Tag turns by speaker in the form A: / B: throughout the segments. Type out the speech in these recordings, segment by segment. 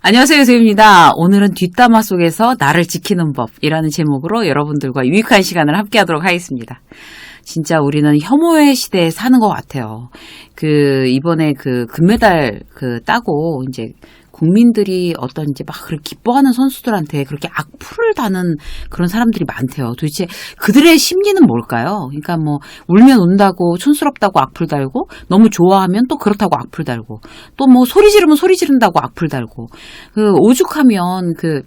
A: 안녕하세요, 세입니다. 오늘은 뒷담화 속에서 나를 지키는 법이라는 제목으로 여러분들과 유익한 시간을 함께 하도록 하겠습니다. 진짜 우리는 혐오의 시대에 사는 것 같아요. 그, 이번에 그 금메달 그 따고 이제 국민들이 어떤 이제 막 그렇게 기뻐하는 선수들한테 그렇게 악플을 다는 그런 사람들이 많대요. 도대체 그들의 심리는 뭘까요? 그러니까 뭐 울면 운다고 촌스럽다고 악플 달고 너무 좋아하면 또 그렇다고 악플 달고 또 뭐 소리 지르면 소리 지른다고 악플 달고 그 오죽하면 그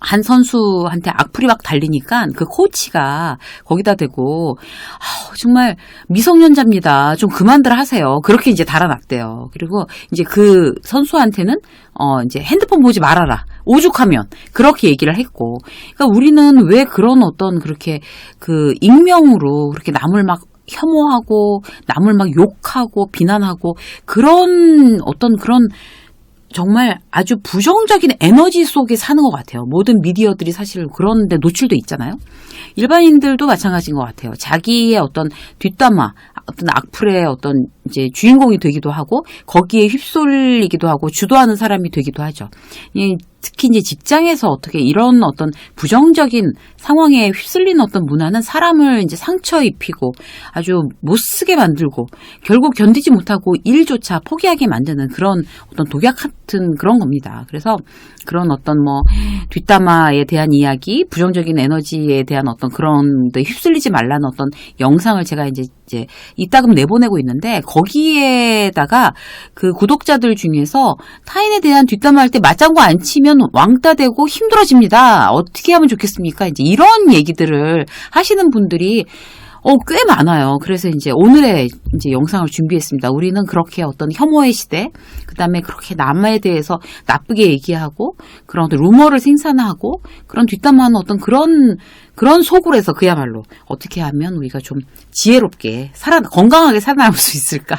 A: 한 선수한테 악플이 막 달리니까 그 코치가 거기다 대고 아, 정말 미성년자입니다. 좀 그만들 하세요. 그렇게 이제 달아놨대요. 그리고 이제 그 선수한테는 어 이제 핸드폰 보지 말아라. 오죽하면 그렇게 얘기를 했고, 그러니까 우리는 왜 그런 어떤 그렇게 그 익명으로 그렇게 남을 막 혐오하고 남을 막 욕하고 비난하고 그런 어떤 그런 정말 아주 부정적인 에너지 속에 사는 것 같아요. 모든 미디어들이 사실 그런데 노출돼 있잖아요. 일반인들도 마찬가지인 것 같아요. 자기의 어떤 뒷담화, 어떤 악플의 어떤 이제 주인공이 되기도 하고 거기에 휩쓸리기도 하고 주도하는 사람이 되기도 하죠. 특히 이제 직장에서 어떻게 이런 어떤 부정적인 상황에 휩쓸리는 어떤 문화는 사람을 이제 상처 입히고 아주 못 쓰게 만들고 결국 견디지 못하고 일조차 포기하게 만드는 그런 어떤 독약 같은 그런 겁니다. 그래서 그런 어떤 뭐 뒷담화에 대한 이야기, 부정적인 에너지에 대한 어떤 그런 데 휩쓸리지 말라는 어떤 영상을 제가 이제 이제 이따금 내보내고 있는데 거기에다가 그 구독자들 중에서 타인에 대한 뒷담화할 때 맞장구 안 치면 왕따 되고 힘들어집니다. 어떻게 하면 좋겠습니까? 이제 이런 얘기들을 하시는 분들이 어, 꽤 많아요. 그래서 이제 오늘의 이제 영상을 준비했습니다. 우리는 그렇게 어떤 혐오의 시대, 그 다음에 그렇게 남에 대해서 나쁘게 얘기하고, 그런 어떤 루머를 생산하고, 그런 뒷담화하는 어떤 그런, 그런 속으로해서 그야말로 어떻게 하면 우리가 좀 지혜롭게 살아, 건강하게 살아남을 수 있을까.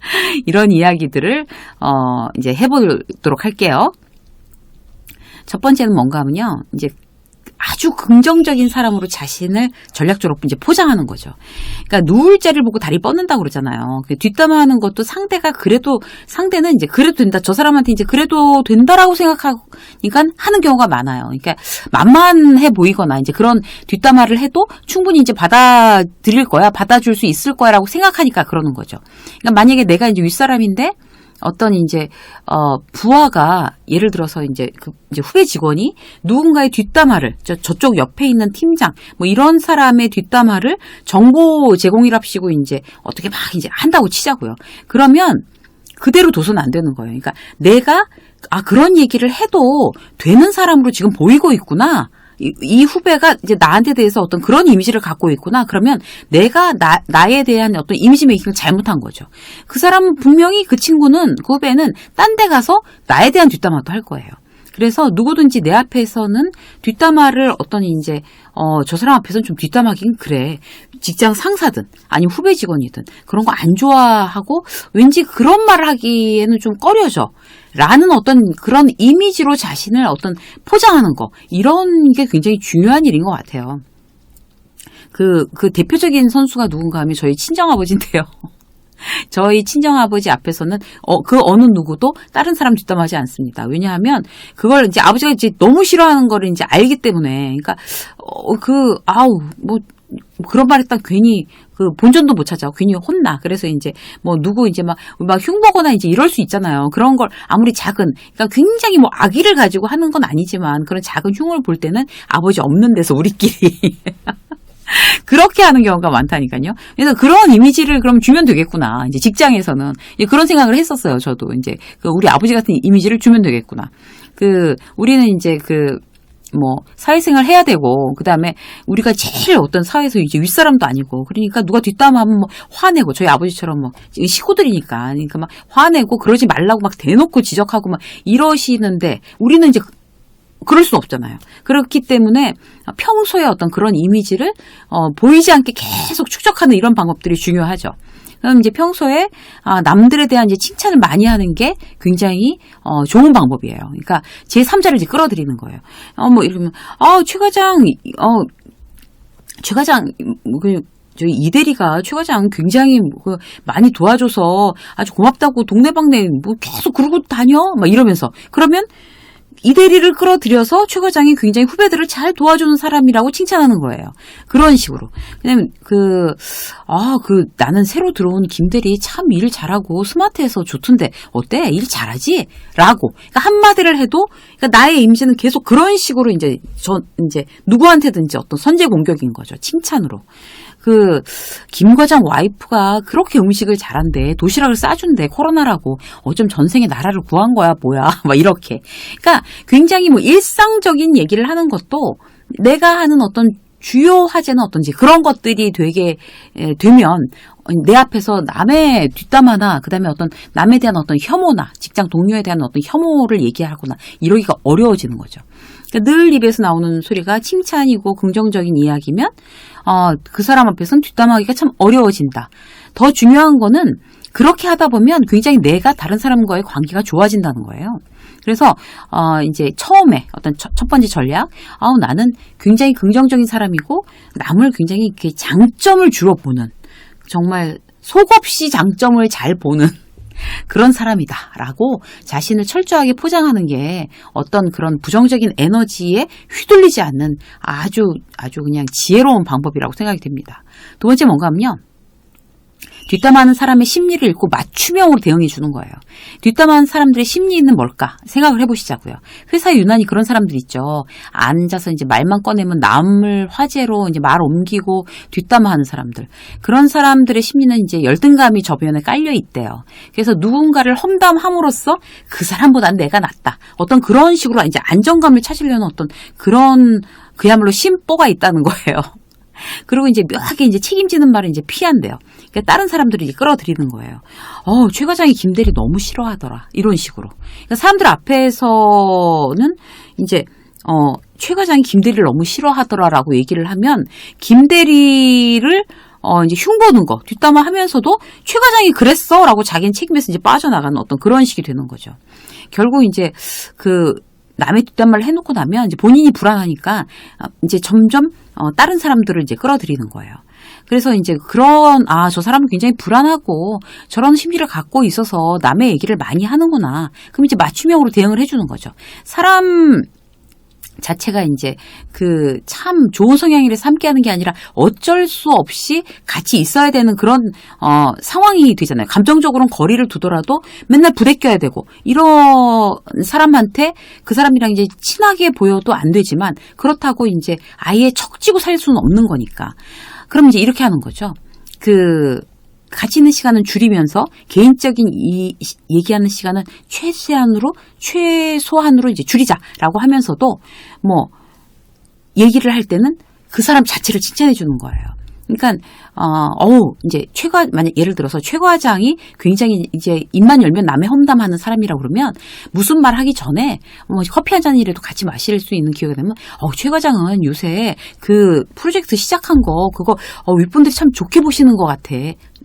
A: 이런 이야기들을, 어, 이제 해보도록 할게요. 첫 번째는 뭔가 하면요. 이제 아주 긍정적인 사람으로 자신을 전략적으로 이제 포장하는 거죠. 그러니까 누울 자리를 보고 다리 뻗는다 고 그러잖아요. 그 뒷담화하는 것도 상대가 그래도 상대는 이제 그래도 된다. 저 사람한테 이제 그래도 된다라고 생각하니까 하는 경우가 많아요. 그러니까 만만해 보이거나 이제 그런 뒷담화를 해도 충분히 이제 받아들일 거야, 받아줄 수 있을 거야라고 생각하니까 그러는 거죠. 그러니까 만약에 내가 이제 윗사람인데 어떤 이제 어 부하가 예를 들어서 이제 그 이제 후배 직원이 누군가의 뒷담화를 저 저쪽 옆에 있는 팀장 뭐 이런 사람의 뒷담화를 정보 제공이랍시고 이제 어떻게 막 이제 한다고 치자고요. 그러면 그대로 둬서는 안 되는 거예요. 그러니까 내가 아 그런 얘기를 해도 되는 사람으로 지금 보이고 있구나. 이, 이, 후배가 이제 나한테 대해서 어떤 그런 이미지를 갖고 있구나. 그러면 내가 나, 나에 대한 어떤 이미지 메이킹을 잘못한 거죠. 그 사람은 분명히 그 친구는, 그 후배는 딴 데 가서 나에 대한 뒷담화도 할 거예요. 그래서 누구든지 내 앞에서는 뒷담화를 어떤 이제 어 저 사람 앞에서는 좀 뒷담화긴 그래 직장 상사든 아니면 후배 직원이든 그런 거 안 좋아하고 왠지 그런 말을 하기에는 좀 꺼려져 라는 어떤 그런 이미지로 자신을 어떤 포장하는 거 이런 게 굉장히 중요한 일인 것 같아요. 그, 그 대표적인 선수가 누군가 하면 저희 친정아버지인데요. 저희 친정아버지 앞에서는 어, 그 어느 누구도 다른 사람 뒷담하지 않습니다. 왜냐하면 그걸 이제 아버지가 이제 너무 싫어하는 거를 이제 알기 때문에. 그러니까 어, 그 아우 뭐 그런 말 했다 괜히 그 본전도 못 찾아 괜히 혼나. 그래서 이제 뭐 누구 이제 막 막 흉보거나 이제 이럴 수 있잖아요. 그런 걸 아무리 작은 그러니까 굉장히 뭐 악의를 가지고 하는 건 아니지만 그런 작은 흉을 볼 때는 아버지 없는 데서 우리끼리 그렇게 하는 경우가 많다니까요. 그래서 그런 이미지를 그럼 주면 되겠구나. 이제 직장에서는 그런 생각을 했었어요. 저도 이제 그 우리 아버지 같은 이미지를 주면 되겠구나. 그 우리는 이제 그 뭐 사회생활 해야 되고 그다음에 우리가 제일 어떤 사회에서 이제 윗사람도 아니고 그러니까 누가 뒷담화하면 뭐 화내고 저희 아버지처럼 뭐 시고들이니까 그러니까 막 화내고 그러지 말라고 막 대놓고 지적하고 막 이러시는데 우리는 이제 그럴 수 없잖아요. 그렇기 때문에 평소에 어떤 그런 이미지를 어, 보이지 않게 계속 축적하는 이런 방법들이 중요하죠. 그럼 이제 평소에 아, 남들에 대한 이제 칭찬을 많이 하는 게 굉장히 어, 좋은 방법이에요. 그러니까 제 3자를 이제 끌어들이는 거예요. 어, 뭐 이러면 아최 과장 어 최 과장 그 저희 이 대리가 최 과장 굉장히 그 많이 도와줘서 아주 고맙다고 동네방네 뭐 계속 그러고 다녀 막 이러면서 그러면 이 대리를 끌어들여서 최 과장이 굉장히 후배들을 잘 도와주는 사람이라고 칭찬하는 거예요. 그런 식으로. 그냥 그, 아, 그, 나는 새로 들어온 김 대리 참 일 잘하고 스마트해서 좋던데, 어때? 일 잘하지? 라고. 그러니까 한마디를 해도, 그러니까 나의 이미지는 계속 그런 식으로 이제, 저, 이제, 누구한테든지 어떤 선제 공격인 거죠. 칭찬으로. 그, 김 과장 와이프가 그렇게 음식을 잘한대. 도시락을 싸준대. 코로나라고. 어쩜 전생에 나라를 구한 거야, 뭐야. 막 이렇게. 그러니까 굉장히 뭐 일상적인 얘기를 하는 것도 내가 하는 어떤 주요 화제는 어떤지 그런 것들이 되게 에, 되면 내 앞에서 남의 뒷담화나 그다음에 어떤 남에 대한 어떤 혐오나 직장 동료에 대한 어떤 혐오를 얘기하거나 이러기가 어려워지는 거죠. 그러니까 늘 입에서 나오는 소리가 칭찬이고 긍정적인 이야기면 어, 그 사람 앞에서는 뒷담화하기가 참 어려워진다. 더 중요한 거는 그렇게 하다 보면 굉장히 내가 다른 사람과의 관계가 좋아진다는 거예요. 그래서 어 이제 처음에 어떤 첫, 첫 번째 전략, 아우 나는 굉장히 긍정적인 사람이고 남을 굉장히 이렇게 장점을 주로 보는 정말 속없이 장점을 잘 보는 그런 사람이다 라고 자신을 철저하게 포장하는 게 어떤 그런 부정적인 에너지에 휘둘리지 않는 아주 아주 그냥 지혜로운 방법이라고 생각이 됩니다. 두 번째 뭔가 하면요. 뒷담화하는 사람의 심리를 읽고 맞춤형으로 대응해 주는 거예요. 뒷담화하는 사람들의 심리는 뭘까 생각을 해보시자고요. 회사에 유난히 그런 사람들 있죠. 앉아서 이제 말만 꺼내면 남을 화제로 이제 말 옮기고 뒷담화하는 사람들. 그런 사람들의 심리는 이제 열등감이 저변에 깔려 있대요. 그래서 누군가를 험담함으로써 그 사람보다 내가 낫다. 어떤 그런 식으로 이제 안정감을 찾으려는 어떤 그런 그야말로 심보가 있다는 거예요. 그리고 이제 묘하게 이제 책임지는 말을 이제 피한대요. 그러니까 다른 사람들이 이제 끌어들이는 거예요. 어, 최 과장이 김대리 너무 싫어하더라. 이런 식으로. 그러니까 사람들 앞에서는 이제 어, 최 과장이 김대리를 너무 싫어하더라라고 얘기를 하면 김대리를 어, 이제 흉보는 거, 뒷담화 하면서도 최 과장이 그랬어! 라고 자기는 책임에서 이제 빠져나가는 어떤 그런 식이 되는 거죠. 결국 이제 그 남의 뒷담화를 해놓고 나면 이제 본인이 불안하니까 어, 이제 점점 어, 다른 사람들을 이제 끌어들이는 거예요. 그래서 이제 그런 아 저 사람은 굉장히 불안하고 저런 심리를 갖고 있어서 남의 얘기를 많이 하는구나. 그럼 이제 맞춤형으로 대응을 해주는 거죠. 사람 자체가 이제 그 참 좋은 성향이라서 함께하는 게 아니라 어쩔 수 없이 같이 있어야 되는 그런 어 상황이 되잖아요. 감정적으로는 거리를 두더라도 맨날 부대껴야 되고 이런 사람한테 그 사람이랑 이제 친하게 보여도 안 되지만 그렇다고 이제 아예 척지고 살 수는 없는 거니까. 그럼 이제 이렇게 하는 거죠. 그 같이 있는 시간은 줄이면서 개인적인 이 얘기하는 시간은 최대한으로 최소한으로 이제 줄이자라고 하면서도 뭐 얘기를 할 때는 그 사람 자체를 칭찬해 주는 거예요. 그러니까 어, 어우 이제 최과 만약 예를 들어서 최 과장이 굉장히 이제 입만 열면 남의 험담하는 사람이라고 그러면 무슨 말 하기 전에 뭐 커피 한 잔이라도 같이 마실 수 있는 기회가 되면 어 최 과장은 요새 그 프로젝트 시작한 거 그거 어, 윗분들이 참 좋게 보시는 것 같아.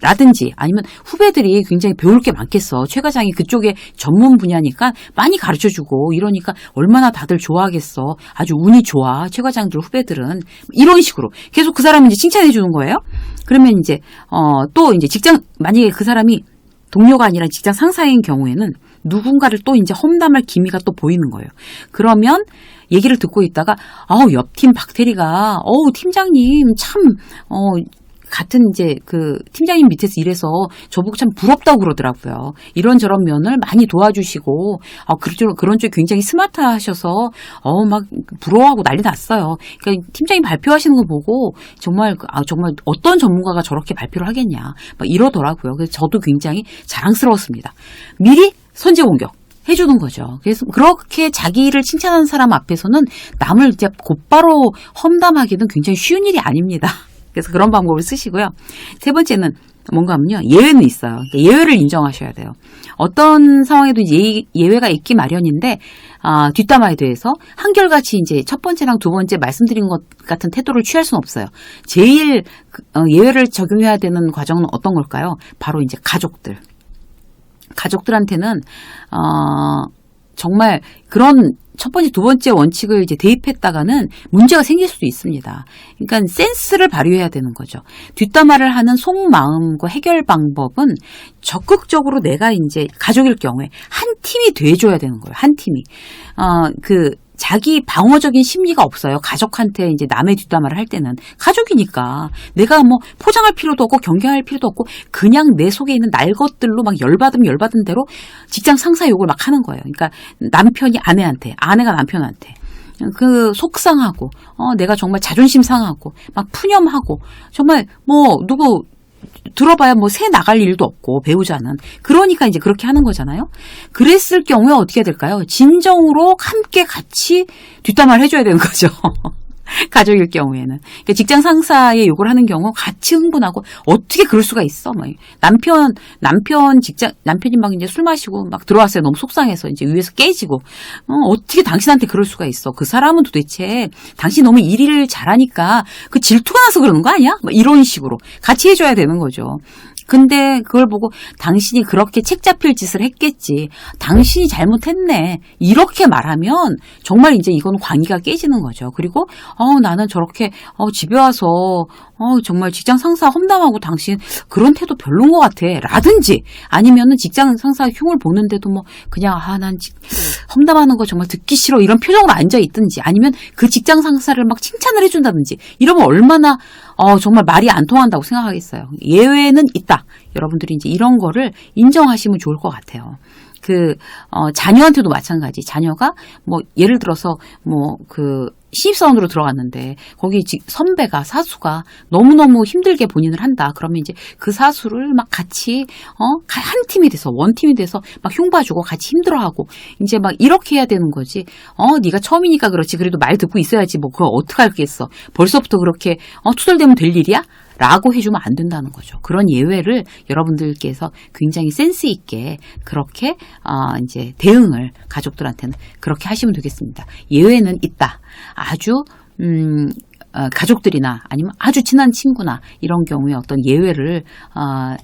A: 라든지 아니면 후배들이 굉장히 배울 게 많겠어. 최 과장이 그쪽에 전문 분야니까 많이 가르쳐 주고 이러니까 얼마나 다들 좋아하겠어. 아주 운이 좋아. 최 과장들 후배들은 이런 식으로 계속 그 사람을 이제 칭찬해 주는 거예요. 그러면 이제 어 또 이제 직장 만약에 그 사람이 동료가 아니라 직장 상사인 경우에는 누군가를 또 이제 험담할 기미가 또 보이는 거예요. 그러면 얘기를 듣고 있다가 아우 옆팀 박태리가 어우 팀장님 참 어 같은 이제 그 팀장님 밑에서 일해서 저보고 참 부럽다고 그러더라고요. 이런저런 면을 많이 도와주시고 어, 그런 쪽 그런 쪽 굉장히 스마트하셔서 어 막 부러워하고 난리 났어요. 그러니까 팀장님 발표하시는 거 보고 정말 아 정말 어떤 전문가가 저렇게 발표를 하겠냐 막 이러더라고요. 그래서 저도 굉장히 자랑스러웠습니다. 미리 선제 공격. 해주는 거죠. 그래서 그렇게 자기를 칭찬하는 사람 앞에서는 남을 이제 곧바로 험담하기는 굉장히 쉬운 일이 아닙니다. 그래서 그런 방법을 쓰시고요. 세 번째는 뭔가 하면요. 예외는 있어요. 그러니까 예외를 인정하셔야 돼요. 어떤 상황에도 예, 외가 있기 마련인데, 아, 뒷담화에 대해서 한결같이 이제 첫 번째랑 두 번째 말씀드린 것 같은 태도를 취할 수는 없어요. 제일 그, 어, 예외를 적용해야 되는 과정은 어떤 걸까요? 바로 이제 가족들. 가족들한테는, 어, 정말 그런 첫 번째, 두 번째 원칙을 이제 대입했다가는 문제가 생길 수도 있습니다. 그러니까 센스를 발휘해야 되는 거죠. 뒷담화를 하는 속마음과 해결 방법은 적극적으로 내가 이제 가족일 경우에 한 팀이 돼줘야 되는 거예요. 한 팀이. 어, 그, 자기 방어적인 심리가 없어요. 가족한테 이제 남의 뒷담화를 할 때는 가족이니까 내가 뭐 포장할 필요도 없고 경계할 필요도 없고 그냥 내 속에 있는 날 것들로 막 열받으면 열받은 대로 직장 상사 욕을 막 하는 거예요. 그러니까 남편이 아내한테, 아내가 남편한테. 그 속상하고 어 내가 정말 자존심 상하고 막 푸념하고 정말 뭐 누구 들어봐야 뭐 새 나갈 일도 없고 배우자는 그러니까 이제 그렇게 하는 거잖아요. 그랬을 경우에 어떻게 될까요? 진정으로 함께 같이 뒷담화를 해줘야 되는 거죠. 가족일 경우에는 그러니까 직장 상사의 욕을 하는 경우 같이 흥분하고 어떻게 그럴 수가 있어? 막 남편 남편 직장 남편이 막 이제 술 마시고 막 들어왔어요. 너무 속상해서 이제 위에서 깨지고 어, 떻게 당신한테 그럴 수가 있어? 그 사람은 도대체 당신 너무 일을 잘하니까 그 질투가 나서 그러는 거 아니야? 막 이런 식으로 같이 해줘야 되는 거죠. 근데 그걸 보고 당신이 그렇게 책 잡힐 짓을 했겠지. 당신이 잘못했네. 이렇게 말하면 정말 이제 이건 관계가 깨지는 거죠. 그리고 어 나는 저렇게 어 집에 와서 어 정말 직장 상사 험담하고 당신 그런 태도 별론 것 같아. 라든지 아니면은 직장 상사 흉을 보는데도 뭐 그냥 아난 험담하는 거 정말 듣기 싫어 이런 표정으로 앉아 있든지 아니면 그 직장 상사를 막 칭찬을 해준다든지 이러면 얼마나 어 정말 말이 안 통한다고 생각하겠어요. 예외는 있다. 여러분들이 이제 이런 거를 인정하시면 좋을 것 같아요. 그, 어, 자녀한테도 마찬가지. 자녀가, 뭐, 예를 들어서, 뭐, 그, 신입사원으로 들어갔는데, 거기 지- 선배가, 사수가 너무너무 힘들게 본인을 한다. 그러면 이제 그 사수를 막 같이, 어, 가- 한 팀이 돼서, 원 팀이 돼서 막 흉봐주고 같이 힘들어하고, 이제 막 이렇게 해야 되는 거지. 어, 네가 처음이니까 그렇지. 그래도 말 듣고 있어야지. 뭐, 그거 어떡하겠어. 벌써부터 그렇게, 어, 투덜대면 될 일이야? 라고 해주면 안 된다는 거죠. 그런 예외를 여러분들께서 굉장히 센스 있게 그렇게 어, 이제 대응을 가족들한테는 그렇게 하시면 되겠습니다. 예외는 있다. 아주 음, 어, 가족들이나 아니면 아주 친한 친구나 이런 경우에 어떤 예외를 어,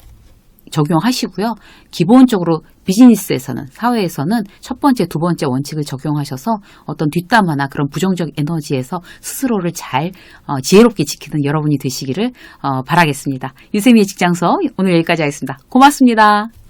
A: 적용하시고요. 기본적으로 비즈니스에서는 사회에서는 첫 번째, 두 번째 원칙을 적용하셔서 어떤 뒷담화나 그런 부정적 에너지에서 스스로를 잘 어, 지혜롭게 지키는 여러분이 되시기를 어, 바라겠습니다. 유세미의 직장서 오늘 여기까지 하겠습니다. 고맙습니다.